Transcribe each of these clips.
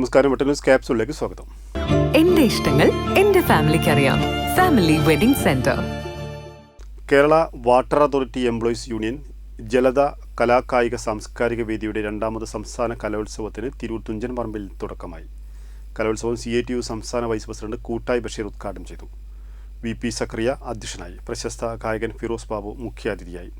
നമസ്കാരം വെട്ടലൂസ് ക്യാപ്സൂളിലേക്ക് സ്വാഗതം. എന്റെ ഇഷ്ടങ്ങൾ എന്റെ ഫാമിലിക്ക് അറിയാം. Family wedding centre. Kerala water authority employees union Jalatha കലാകായിക സാംസ്കാരിക വേദിയുടെ രണ്ടാമത് സംസ്ഥാന കലോത്സവത്തിന് തിരൂർ തുഞ്ചൻ പറമ്പിൽ തുടക്കമായി. കലോത്സവം സി എ ടി യു സംസ്ഥാന വൈസ് പ്രസിഡന്റ് കൂട്ടായി ബഷീർ ഉദ്ഘാടനം ചെയ്തു. വി പി സക്രിയ അധ്യക്ഷനായി. പ്രശസ്ത ഗായകൻ ഫിറോസ് ബാബു മുഖ്യാതിഥിയായി.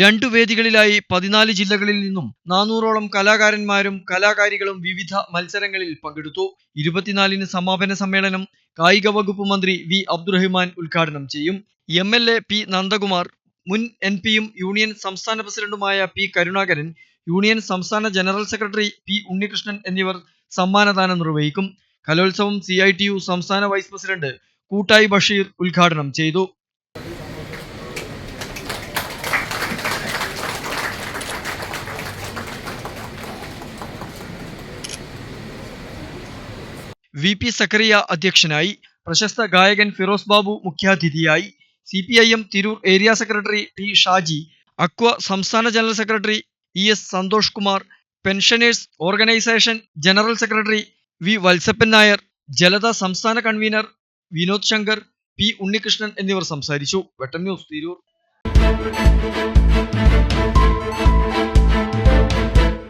രണ്ടു വേദികളിലായി പതിനാല് ജില്ലകളിൽ നിന്നും നാനൂറോളം കലാകാരന്മാരും കലാകാരികളും വിവിധ മത്സരങ്ങളിൽ പങ്കെടുത്തു. ഇരുപത്തിനാലിന് സമാപന സമ്മേളനം കായിക വകുപ്പ് മന്ത്രി വി അബ്ദുറഹിമാൻ ഉദ്ഘാടനം ചെയ്യും. M L A P Nandakumar മുൻ എൻ പിയും യൂണിയൻ സംസ്ഥാന പ്രസിഡന്റുമായ പി കരുണാകരൻ യൂണിയൻ സംസ്ഥാന ജനറൽ സെക്രട്ടറി പി ഉണ്ണികൃഷ്ണൻ എന്നിവർ സമ്മാനദാനം നിർവഹിക്കും. കലോത്സവം സി സംസ്ഥാന വൈസ് പ്രസിഡന്റ് കൂട്ടായി ബഷീർ ഉദ്ഘാടനം ചെയ്തു. വി പി സക്കറിയ അധ്യക്ഷനായി പ്രശസ്ത ഗായകൻ ഫിറോസ് ബാബു മുഖ്യാതിഥിയായി C P I M Tirur area secretary T Shaji aqua സംസ്ഥാന general secretary E S Santhosh Kumar pensioners organisation general secretary V Vatsappan Nair Jalatha സംസ്ഥാന കൺവീനർ വിനോദ് ശങ്കർ പി ഉണ്ണികൃഷ്ണൻ എന്നിവർ സംസാരിച്ചു. വെട്ടം ന്യൂസ് തിരൂർ.